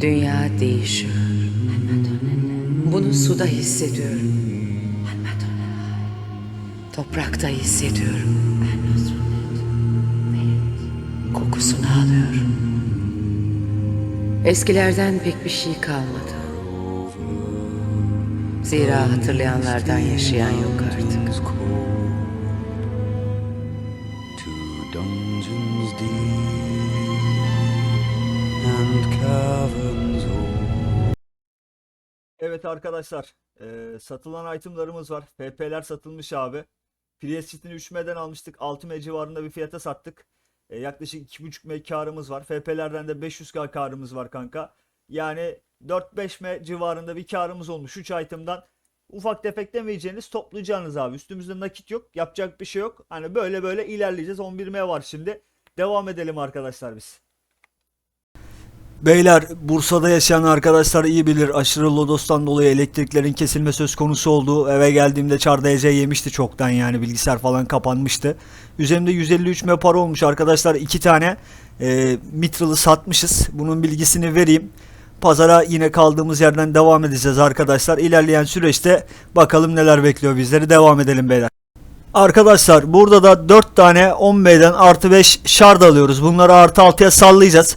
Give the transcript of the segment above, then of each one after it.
Dünya değişiyor. Bunu suda hissediyorum. Toprakta hissediyorum. Kokusunu alıyorum. Eskilerden pek bir şey kalmadı. Zira hatırlayanlardan yaşayan yok artık. Evet arkadaşlar, eee, satılan itemlarımız var. FP'ler satılmış abi. Priest Chit'ini 3 M'den almıştık. 6 M civarında bir fiyata sattık. E, yaklaşık 2.5 M karımız var. FP'lerden de 500k karımız var kanka. Yani 4-5 M civarında bir karımız olmuş 3 item'dan. Ufak tefek demeyeceğiniz toplayacağınız abi. Üstümüzde nakit yok. Yapacak bir şey yok. Hani böyle böyle ilerleyeceğiz. 11 M var şimdi. Devam edelim arkadaşlar biz. Beyler Bursa'da yaşayan arkadaşlar iyi bilir aşırı lodostan dolayı elektriklerin kesilme söz konusu olduğu eve geldiğimde çarda ece yemişti çoktan yani bilgisayar falan kapanmıştı. Üzerimde 153 me para olmuş arkadaşlar iki tane e, mitralı satmışız bunun bilgisini vereyim. Pazara yine kaldığımız yerden devam edeceğiz arkadaşlar. İlerleyen süreçte bakalım neler bekliyor bizleri devam edelim beyler. Arkadaşlar burada da 4 tane 10 B'den artı 5 shard alıyoruz. Bunları artı 6'ya sallayacağız.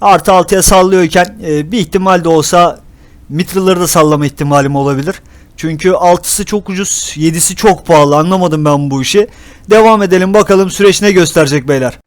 Artı 6'ya sallıyorken e, bir ihtimal de olsa mitraları da sallama ihtimalim olabilir. Çünkü 6'sı çok ucuz, 7'si çok pahalı. Anlamadım ben bu işi. Devam edelim bakalım süreç ne gösterecek beyler.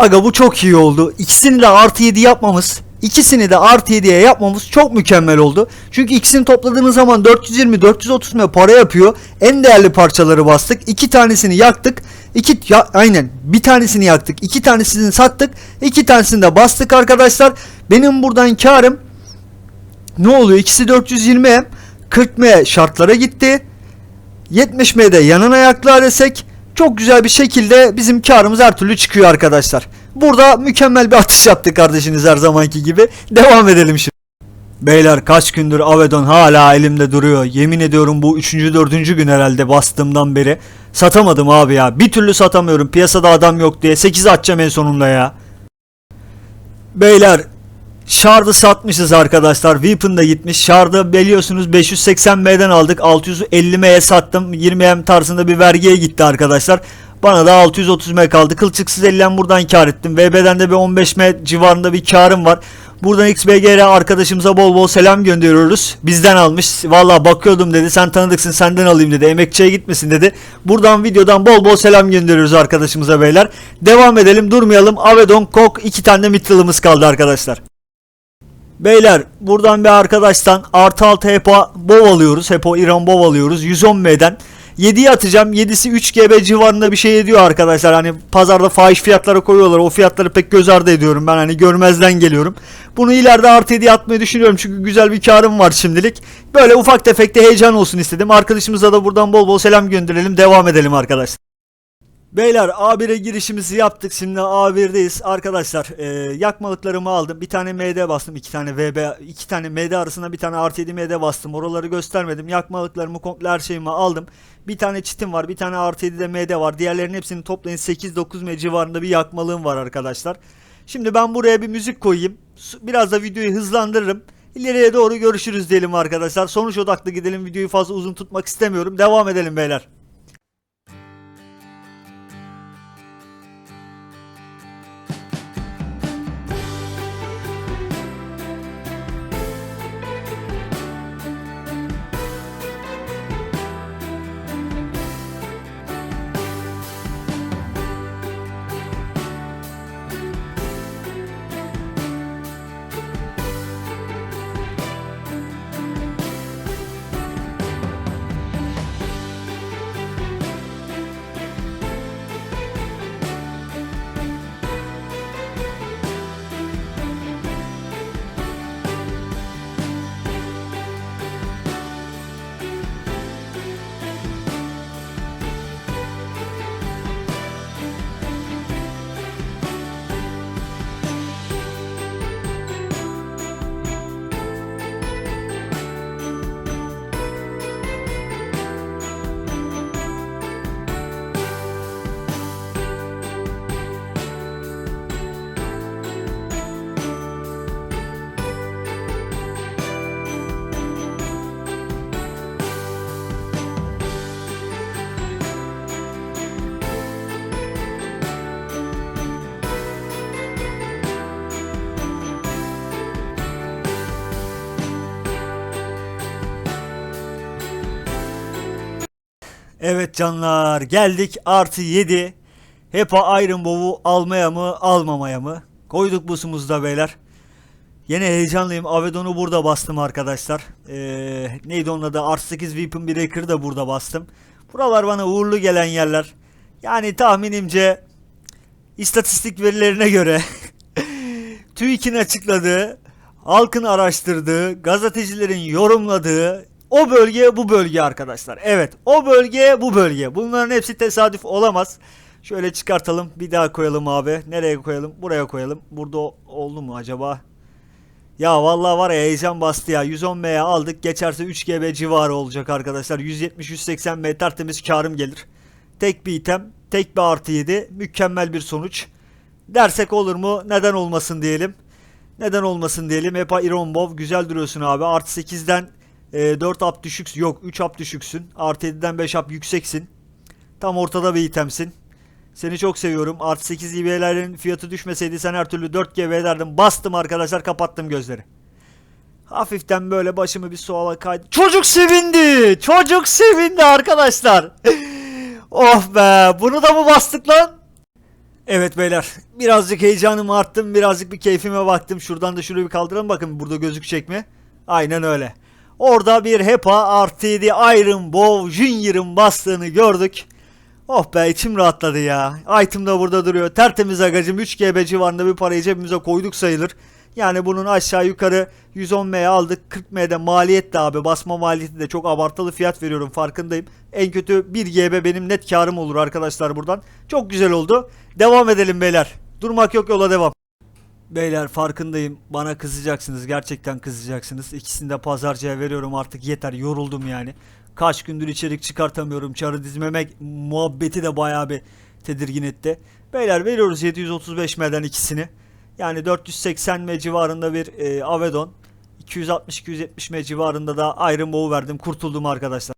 Aga bu çok iyi oldu. İkisini de artı 7 yapmamız, ikisini de artı 7'ye yapmamız çok mükemmel oldu. Çünkü ikisini topladığınız zaman 420-430 me para yapıyor. En değerli parçaları bastık. İki tanesini yaktık. İki, ya, aynen bir tanesini yaktık. iki tanesini sattık. iki tanesini de bastık arkadaşlar. Benim buradan karım ne oluyor? İkisi 420 40 m şartlara gitti. 70 m'de yanına ayaklar desek çok güzel bir şekilde bizim karımız her türlü çıkıyor arkadaşlar. Burada mükemmel bir atış yaptık kardeşiniz her zamanki gibi. Devam edelim şimdi. Beyler kaç gündür Avedon hala elimde duruyor. Yemin ediyorum bu 3. 4. gün herhalde bastığımdan beri. Satamadım abi ya. Bir türlü satamıyorum. Piyasada adam yok diye. 8 atacağım en sonunda ya. Beyler Shard'ı satmışız arkadaşlar. Weapon da gitmiş. Shard'ı biliyorsunuz 580M'den aldık. 650M'ye sattım. 20M tarzında bir vergiye gitti arkadaşlar. Bana da 630M kaldı. Kılçıksız ellen buradan kar ettim. VB'den de bir 15M civarında bir karım var. Buradan XBGR arkadaşımıza bol bol selam gönderiyoruz. Bizden almış. Valla bakıyordum dedi. Sen tanıdıksın senden alayım dedi. Emekçiye gitmesin dedi. Buradan videodan bol bol selam gönderiyoruz arkadaşımıza beyler. Devam edelim durmayalım. Avedon, Kok iki tane de mitralımız kaldı arkadaşlar. Beyler buradan bir arkadaştan artı altı HEPA BOV alıyoruz. HEPA İran BOV alıyoruz. 110M'den. 7'yi atacağım. 7'si 3 GB civarında bir şey ediyor arkadaşlar. Hani pazarda fahiş fiyatlara koyuyorlar. O fiyatları pek göz ardı ediyorum. Ben hani görmezden geliyorum. Bunu ileride artı 7'ye atmayı düşünüyorum. Çünkü güzel bir karım var şimdilik. Böyle ufak tefek de heyecan olsun istedim. Arkadaşımıza da buradan bol bol selam gönderelim. Devam edelim arkadaşlar. Beyler A1'e girişimizi yaptık. Şimdi A1'deyiz. Arkadaşlar e, yakmalıklarımı aldım. Bir tane MD bastım. iki tane VB, iki tane MD arasında bir tane artı 7 MD bastım. Oraları göstermedim. Yakmalıklarımı komple her şeyimi aldım. Bir tane çitim var. Bir tane artı 7 de MD var. Diğerlerinin hepsini toplayın 8-9 M civarında bir yakmalığım var arkadaşlar. Şimdi ben buraya bir müzik koyayım. Biraz da videoyu hızlandırırım. İleriye doğru görüşürüz diyelim arkadaşlar. Sonuç odaklı gidelim. Videoyu fazla uzun tutmak istemiyorum. Devam edelim beyler. Evet canlar geldik artı 7. Hepa Iron Bow'u almaya mı almamaya mı? Koyduk busumuzda beyler. Yine heyecanlıyım. Avedon'u burada bastım arkadaşlar. Ee, neydi onun adı? Art 8 Weapon Breaker'ı da burada bastım. Buralar bana uğurlu gelen yerler. Yani tahminimce istatistik verilerine göre TÜİK'in açıkladığı, halkın araştırdığı, gazetecilerin yorumladığı o bölge bu bölge arkadaşlar. Evet o bölge bu bölge. Bunların hepsi tesadüf olamaz. Şöyle çıkartalım bir daha koyalım abi. Nereye koyalım? Buraya koyalım. Burada oldu mu acaba? Ya vallahi var ya heyecan bastı ya. 110M'ye aldık. Geçerse 3 GB civarı olacak arkadaşlar. 170-180M tertemiz karım gelir. Tek bir item, tek bir artı 7. Mükemmel bir sonuç. Dersek olur mu? Neden olmasın diyelim. Neden olmasın diyelim. Hepa Ironbov güzel duruyorsun abi. Artı 8'den e, 4 up düşüksün. Yok 3 up düşüksün. Artı 7'den 5 up yükseksin. Tam ortada bir itemsin. Seni çok seviyorum. Artı 8 IB'lerin fiyatı düşmeseydi sen her türlü 4 GB ederdim. Bastım arkadaşlar kapattım gözleri. Hafiften böyle başımı bir suala kaydı. Çocuk sevindi. Çocuk sevindi arkadaşlar. oh be bunu da mı bastık lan? Evet beyler birazcık heyecanımı arttım birazcık bir keyfime baktım. Şuradan da şurayı bir kaldıralım bakın burada gözükecek mi? Aynen öyle. Orada bir HEPA artı 7 Iron Bow Junior'ın bastığını gördük. Oh be içim rahatladı ya. Item da burada duruyor. Tertemiz agacım 3 GB civarında bir parayı cebimize koyduk sayılır. Yani bunun aşağı yukarı 110M'ye aldık. 40M'de maliyet de abi. Basma maliyeti de çok abartılı fiyat veriyorum farkındayım. En kötü 1 GB benim net karım olur arkadaşlar buradan. Çok güzel oldu. Devam edelim beyler. Durmak yok yola devam. Beyler farkındayım. Bana kızacaksınız. Gerçekten kızacaksınız. İkisini de pazarcıya veriyorum artık yeter. Yoruldum yani. Kaç gündür içerik çıkartamıyorum. Çarı dizmemek muhabbeti de bayağı bir tedirgin etti. Beyler veriyoruz 735 M'den ikisini. Yani 480 M civarında bir e, Avedon. 260-270 M civarında da Iron Bow verdim. Kurtuldum arkadaşlar.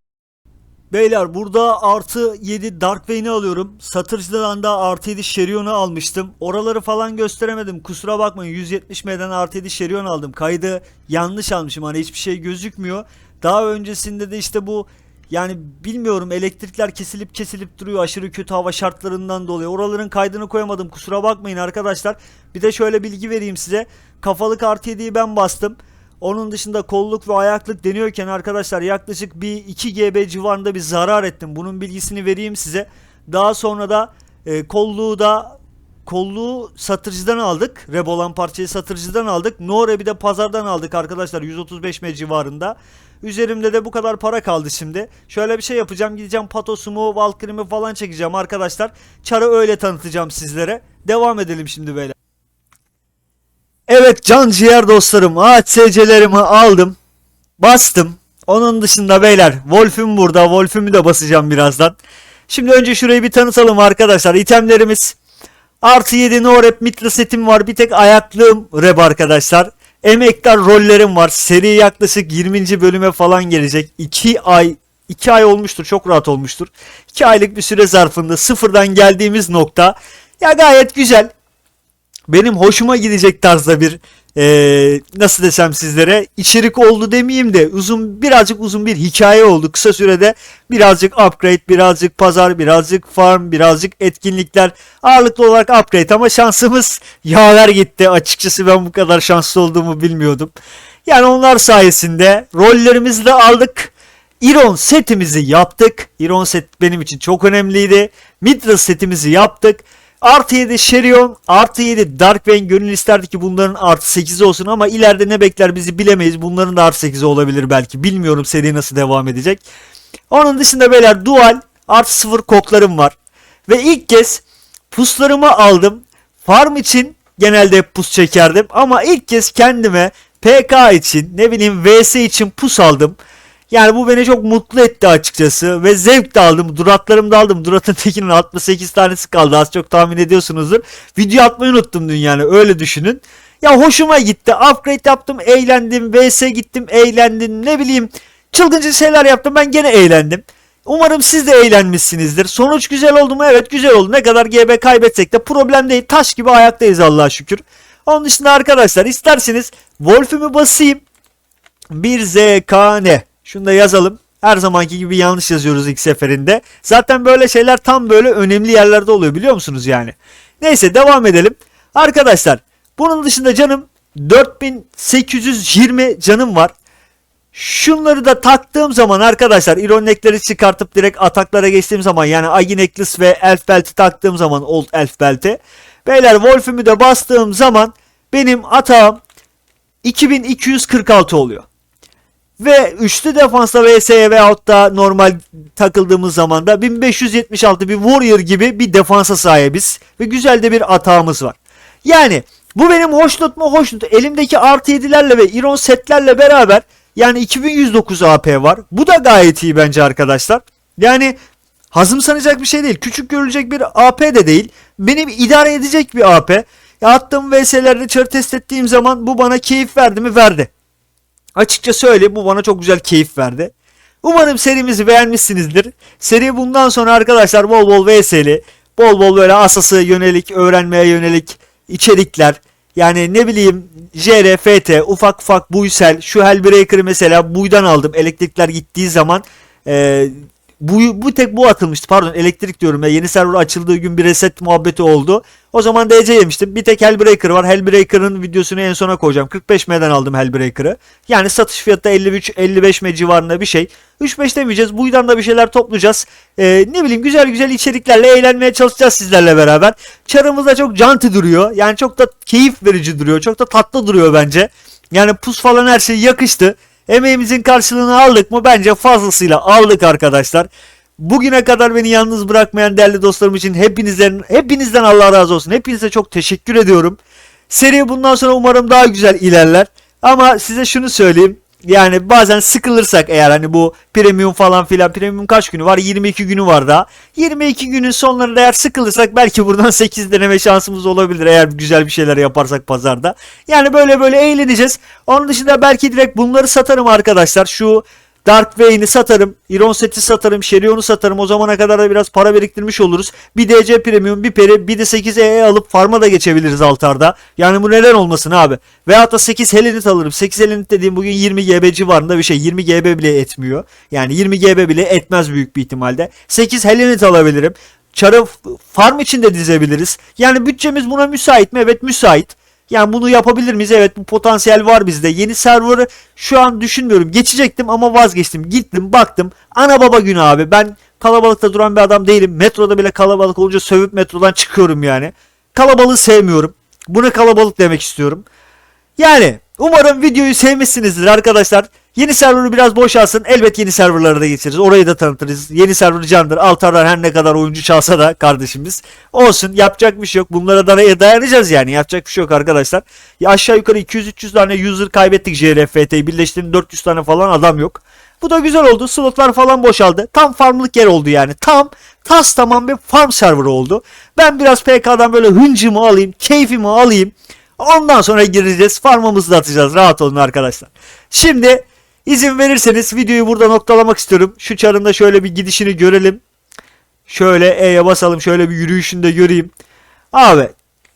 Beyler burada artı 7 Dark Vayne'i alıyorum. Satırcıdan da artı 7 Sherion'u almıştım. Oraları falan gösteremedim. Kusura bakmayın 170 M'den artı 7 Sherion aldım. Kaydı yanlış almışım. Hani hiçbir şey gözükmüyor. Daha öncesinde de işte bu yani bilmiyorum elektrikler kesilip kesilip duruyor aşırı kötü hava şartlarından dolayı. Oraların kaydını koyamadım. Kusura bakmayın arkadaşlar. Bir de şöyle bilgi vereyim size. Kafalık artı 7'yi ben bastım. Onun dışında kolluk ve ayaklık deniyorken arkadaşlar yaklaşık bir 2 GB civarında bir zarar ettim. Bunun bilgisini vereyim size. Daha sonra da e, kolluğu da kolluğu satırcıdan aldık. Reb olan parçayı satırcıdan aldık. Nore bir de pazardan aldık arkadaşlar 135 M civarında. Üzerimde de bu kadar para kaldı şimdi. Şöyle bir şey yapacağım. Gideceğim patosumu, valkyrimi falan çekeceğim arkadaşlar. Çarı öyle tanıtacağım sizlere. Devam edelim şimdi böyle. Evet can ciğer dostlarım AHSC'lerimi aldım. Bastım. Onun dışında beyler Wolf'üm burada. Wolf'ümü de basacağım birazdan. Şimdi önce şurayı bir tanıtalım arkadaşlar. İtemlerimiz artı 7 no rep mitra setim var. Bir tek ayaklığım rep arkadaşlar. Emektar rollerim var. Seri yaklaşık 20. bölüme falan gelecek. 2 ay 2 ay olmuştur. Çok rahat olmuştur. 2 aylık bir süre zarfında sıfırdan geldiğimiz nokta ya gayet güzel benim hoşuma gidecek tarzda bir eee, nasıl desem sizlere içerik oldu demeyeyim de uzun birazcık uzun bir hikaye oldu kısa sürede birazcık upgrade birazcık pazar birazcık farm birazcık etkinlikler ağırlıklı olarak upgrade ama şansımız yaver gitti açıkçası ben bu kadar şanslı olduğumu bilmiyordum yani onlar sayesinde rollerimizi de aldık Iron setimizi yaptık. Iron set benim için çok önemliydi. Mithras setimizi yaptık. Artı 7 Sherion, artı 7 Darkwing gönül isterdi ki bunların artı 8'i olsun ama ileride ne bekler bizi bilemeyiz. Bunların da artı 8'i olabilir belki. Bilmiyorum seri nasıl devam edecek. Onun dışında beyler dual artı 0 koklarım var. Ve ilk kez puslarımı aldım. Farm için genelde hep pus çekerdim ama ilk kez kendime PK için ne bileyim VS için pus aldım. Yani bu beni çok mutlu etti açıkçası ve zevk de aldım. Duratlarımı da aldım. Durat'ın tekinin 68 tanesi kaldı. Az çok tahmin ediyorsunuzdur. Video atmayı unuttum dün yani öyle düşünün. Ya hoşuma gitti. Upgrade yaptım, eğlendim. VS gittim, eğlendim. Ne bileyim çılgınca şeyler yaptım. Ben gene eğlendim. Umarım siz de eğlenmişsinizdir. Sonuç güzel oldu mu? Evet güzel oldu. Ne kadar GB kaybetsek de problem değil. Taş gibi ayaktayız Allah'a şükür. Onun dışında arkadaşlar isterseniz Wolf'ümü basayım. 1ZKN. Şunu da yazalım. Her zamanki gibi yanlış yazıyoruz ilk seferinde. Zaten böyle şeyler tam böyle önemli yerlerde oluyor biliyor musunuz yani? Neyse devam edelim. Arkadaşlar bunun dışında canım 4820 canım var. Şunları da taktığım zaman arkadaşlar iron neckleri çıkartıp direkt ataklara geçtiğim zaman yani Agi Necklace ve Elf Belt'i taktığım zaman Old Elf Belt'i Beyler Wolf'ümü de bastığım zaman benim atağım 2246 oluyor. Ve üçlü defansta VS'ye veyahut da normal takıldığımız zaman da 1576 bir Warrior gibi bir defansa sahibiz. Ve güzel de bir atağımız var. Yani bu benim hoşnut mu hoşnut. Elimdeki artı 7'lerle ve Iron setlerle beraber yani 2109 AP var. Bu da gayet iyi bence arkadaşlar. Yani hazımsanacak bir şey değil. Küçük görülecek bir AP de değil. Benim idare edecek bir AP. Ya attığım VS'lerde çarı test ettiğim zaman bu bana keyif verdi mi? Verdi. Açıkça söyle bu bana çok güzel keyif verdi. Umarım serimizi beğenmişsinizdir. Seri bundan sonra arkadaşlar bol bol VS'li, bol bol böyle asası yönelik, öğrenmeye yönelik içerikler. Yani ne bileyim JR, FT, ufak ufak buysel, şu Hellbreaker'ı mesela buydan aldım. Elektrikler gittiği zaman e, bu, bu tek bu atılmıştı. Pardon elektrik diyorum ya. Yeni server açıldığı gün bir reset muhabbeti oldu. O zaman DC yemiştim. Bir tek Hellbreaker var. Hellbreaker'ın videosunu en sona koyacağım. 45 M'den aldım Hellbreaker'ı. Yani satış fiyatı da 53-55 M civarında bir şey. 3-5 demeyeceğiz. Buydan da bir şeyler toplayacağız. Ee, ne bileyim güzel güzel içeriklerle eğlenmeye çalışacağız sizlerle beraber. Çarımız da çok canti duruyor. Yani çok da keyif verici duruyor. Çok da tatlı duruyor bence. Yani pus falan her şey yakıştı. Emeğimizin karşılığını aldık mı? Bence fazlasıyla aldık arkadaşlar. Bugüne kadar beni yalnız bırakmayan değerli dostlarım için hepinizden hepinizden Allah razı olsun. Hepinize çok teşekkür ediyorum. Seri bundan sonra umarım daha güzel ilerler. Ama size şunu söyleyeyim. Yani bazen sıkılırsak eğer hani bu premium falan filan premium kaç günü var? 22 günü var daha. 22 günün sonlarında eğer sıkılırsak belki buradan 8 deneme şansımız olabilir eğer güzel bir şeyler yaparsak pazarda. Yani böyle böyle eğleneceğiz. Onun dışında belki direkt bunları satarım arkadaşlar. Şu Dark Vayne'i satarım. Iron Set'i satarım. Sherion'u satarım. O zamana kadar da biraz para biriktirmiş oluruz. Bir DC Premium, bir Peri, bir de 8E alıp farma da geçebiliriz altarda. Yani bu neden olmasın abi. Veyahut da 8 Helenit alırım. 8 Helenit dediğim bugün 20 GB civarında bir şey. 20 GB bile etmiyor. Yani 20 GB bile etmez büyük bir ihtimalle. 8 Helenit alabilirim. Çarı farm için de dizebiliriz. Yani bütçemiz buna müsait mi? Evet müsait. Yani bunu yapabilir miyiz? Evet bu potansiyel var bizde. Yeni server'ı şu an düşünmüyorum. Geçecektim ama vazgeçtim. Gittim baktım. Ana baba günü abi. Ben kalabalıkta duran bir adam değilim. Metroda bile kalabalık olunca sövüp metrodan çıkıyorum yani. Kalabalığı sevmiyorum. Buna kalabalık demek istiyorum. Yani umarım videoyu sevmişsinizdir arkadaşlar. Yeni serverı biraz boşalsın. Elbet yeni serverlara da geçeriz. Orayı da tanıtırız. Yeni server candır. Altarlar her ne kadar oyuncu çalsa da kardeşimiz. Olsun yapacak bir şey yok. Bunlara da dayanacağız yani. Yapacak bir şey yok arkadaşlar. Ya aşağı yukarı 200-300 tane user kaybettik JRFT'yi. Birleştirin 400 tane falan adam yok. Bu da güzel oldu. Slotlar falan boşaldı. Tam farmlık yer oldu yani. Tam tas tamam bir farm server oldu. Ben biraz PK'dan böyle hıncımı alayım. Keyfimi alayım. Ondan sonra gireceğiz. Farmımızı da atacağız. Rahat olun arkadaşlar. Şimdi izin verirseniz videoyu burada noktalamak istiyorum. Şu çarında şöyle bir gidişini görelim. Şöyle E'ye basalım. Şöyle bir yürüyüşünü de göreyim. Abi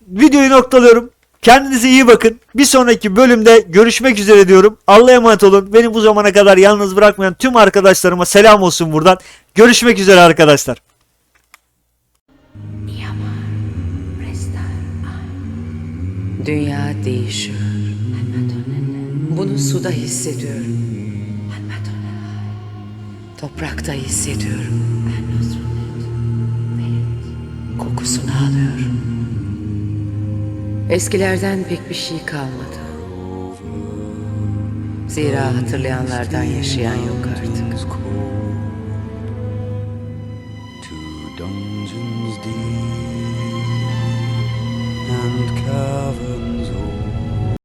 videoyu noktalıyorum. Kendinize iyi bakın. Bir sonraki bölümde görüşmek üzere diyorum. Allah'a emanet olun. Beni bu zamana kadar yalnız bırakmayan tüm arkadaşlarıma selam olsun buradan. Görüşmek üzere arkadaşlar. Dünya değişiyor. Bunu suda hissediyorum. Toprakta hissediyorum. Kokusunu alıyorum. Eskilerden pek bir şey kalmadı. Zira hatırlayanlardan yaşayan yok artık. And caverns.